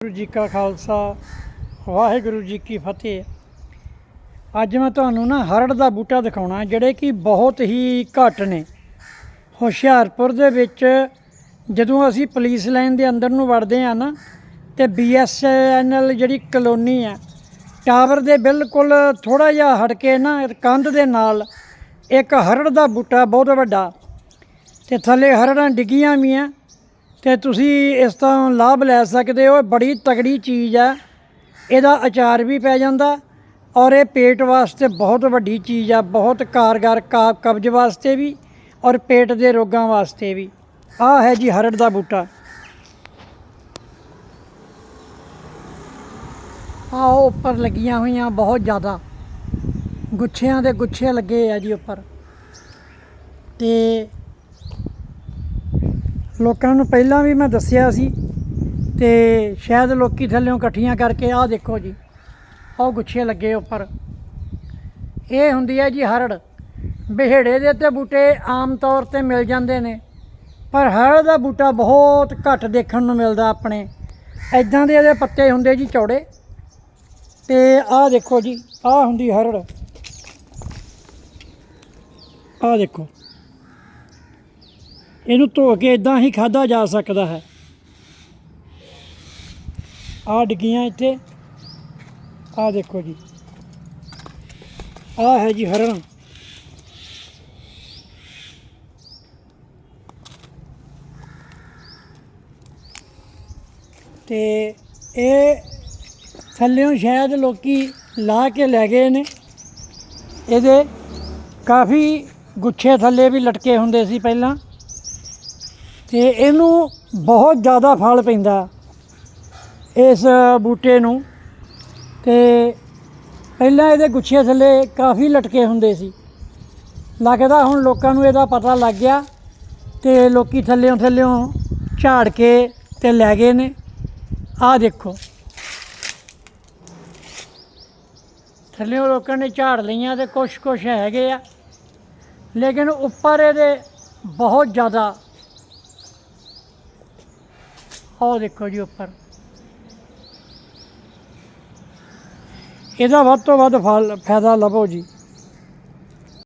ਗੁਰੂ ਜੀ ਕਾ ਖਾਲਸਾ, ਵਾਹਿਗੁਰੂ ਜੀ ਕੀ ਫਤਿਹ। ਅੱਜ ਮੈਂ ਤੁਹਾਨੂੰ ਨਾ ਹਰੜ ਦਾ ਬੂਟਾ ਦਿਖਾਉਣਾ, ਜਿਹੜੇ ਕਿ ਬਹੁਤ ਹੀ ਘੱਟ ਨੇ। ਹੁਸ਼ਿਆਰਪੁਰ ਦੇ ਵਿੱਚ ਜਦੋਂ ਅਸੀਂ ਪੁਲਿਸ ਲਾਈਨ ਦੇ ਅੰਦਰ ਨੂੰ ਵੜਦੇ ਆ ਨਾ, ਤੇ ਬੀਐਸਐਨਐਲ ਜਿਹੜੀ ਕਲੋਨੀ ਆ ਟਾਵਰ ਦੇ ਬਿਲਕੁਲ ਥੋੜਾ ਜਿਹਾ ਹਟ ਕੇ ਨਾ, ਕੰਧ ਦੇ ਨਾਲ ਇੱਕ ਹਰੜ ਦਾ ਬੂਟਾ ਬਹੁਤ ਵੱਡਾ। ਤੇ ਥੱਲੇ ਹਰੜਾਂ ਡਿੱਗੀਆਂ ਵੀ ਆ ਤੇ ਤੁਸੀਂ ਇਸ ਤੋਂ ਲਾਭ ਲੈ ਸਕਦੇ ਹੋ। ਇਹ ਬੜੀ ਤਗੜੀ ਚੀਜ਼ ਆ। ਇਹਦਾ ਅਚਾਰ ਵੀ ਪੈ ਜਾਂਦਾ ਔਰ ਇਹ ਪੇਟ ਵਾਸਤੇ ਬਹੁਤ ਵੱਡੀ ਚੀਜ਼ ਆ। ਬਹੁਤ ਕਾਰਗਰ, ਕਾ- ਕਬਜ਼ ਵਾਸਤੇ ਵੀ ਔਰ ਪੇਟ ਦੇ ਰੋਗਾਂ ਵਾਸਤੇ ਵੀ। ਆਹ ਹੈ ਜੀ ਹਰੜ ਦਾ ਬੂਟਾ। ਆਹ ਉੱਪਰ ਲੱਗੀਆਂ ਹੋਈਆਂ ਬਹੁਤ ਜ਼ਿਆਦਾ। ਗੁੱਛਿਆਂ ਦੇ ਗੁੱਛੇ ਲੱਗੇ ਆ ਜੀ ਉੱਪਰ। ਤੇ ਲੋਕਾਂ ਨੂੰ ਪਹਿਲਾਂ ਵੀ ਮੈਂ ਦੱਸਿਆ ਸੀ ਤੇ ਸ਼ਾਇਦ ਲੋਕੀ ਥੱਲੇੋਂ ਇਕੱਠੀਆਂ ਕਰਕੇ ਆਹ ਦੇਖੋ ਜੀ, ਆਹ ਗੁੱਛੇ ਲੱਗੇ ਉੱਪਰ। ਇਹ ਹੁੰਦੀ ਹੈ ਜੀ ਹਰੜ। ਬਿਹੜੇ ਦੇ ਤੇ ਬੂਟੇ ਆਮ ਤੌਰ ਤੇ ਮਿਲ ਜਾਂਦੇ ਨੇ, ਪਰ ਹਰੜ ਦਾ ਬੂਟਾ ਬਹੁਤ ਘੱਟ ਦੇਖਣ ਨੂੰ ਮਿਲਦਾ ਆਪਣੇ। ਐਦਾਂ ਦੇ ਇਹਦੇ ਪੱਤੇ ਹੁੰਦੇ ਜੀ ਚੌੜੇ। ਤੇ ਆਹ ਦੇਖੋ ਜੀ, ਆਹ ਹੁੰਦੀ ਹਰੜ। ਆਹ ਦੇਖੋ। ਇਹਨੂੰ ਧੋ ਕੇ ਇਦਾਂ ਹੀ ਖਾਦਾ ਜਾ ਸਕਦਾ ਹੈ। ਆਹ ਡਿੱਗੀਆਂ ਇੱਥੇ। ਆਹ ਦੇਖੋ ਜੀ। ਆਹ ਹੈ ਜੀ ਹਰਣ। ਤੇ ਇਹ ਥੱਲਿਓਂ ਸ਼ਾਇਦ ਲੋਕੀ ਲਾ ਕੇ ਲੈ ਗਏ ਨੇ। ਇਹਦੇ ਕਾਫੀ ਗੁੱਛੇ ਥੱਲੇ ਵੀ ਲਟਕੇ ਹੁੰਦੇ ਸੀ ਪਹਿਲਾਂ। ਤੇ ਇਹਨੂੰ ਬਹੁਤ ਜ਼ਿਆਦਾ ਫਲ ਪੈਂਦਾ ਇਸ ਬੂਟੇ ਨੂੰ। ਤੇ ਪਹਿਲਾਂ ਇਹਦੇ ਗੁੱਛੇ ਥੱਲੇ ਕਾਫੀ ਲਟਕੇ ਹੁੰਦੇ ਸੀ। ਲੱਗਦਾ ਹੁਣ ਲੋਕਾਂ ਨੂੰ ਇਹਦਾ ਪਤਾ ਲੱਗ ਗਿਆ ਤੇ ਲੋਕੀ ਥੱਲਿਓਂ ਥੱਲਿਓਂ ਝਾੜ ਕੇ ਤੇ ਲੈ ਗਏ ਨੇ। ਆਹ ਦੇਖੋ। ਥੱਲਿਓਂ ਲੋਕਾਂ ਨੇ ਝਾੜ ਲਈਆਂ ਤੇ ਕੁਛ ਕੁਛ ਹੈਗੇ ਆ। ਲੇਕਿਨ ਉੱਪਰ ਇਹਦੇ ਬਹੁਤ ਜ਼ਿਆਦਾ ਉਹ ਦੇਖੋ ਜੀ ਉੱਪਰ। ਇਹਦਾ ਵੱਧ ਤੋਂ ਵੱਧ ਫਲ ਫਾਇਦਾ ਲਵੋ ਜੀ।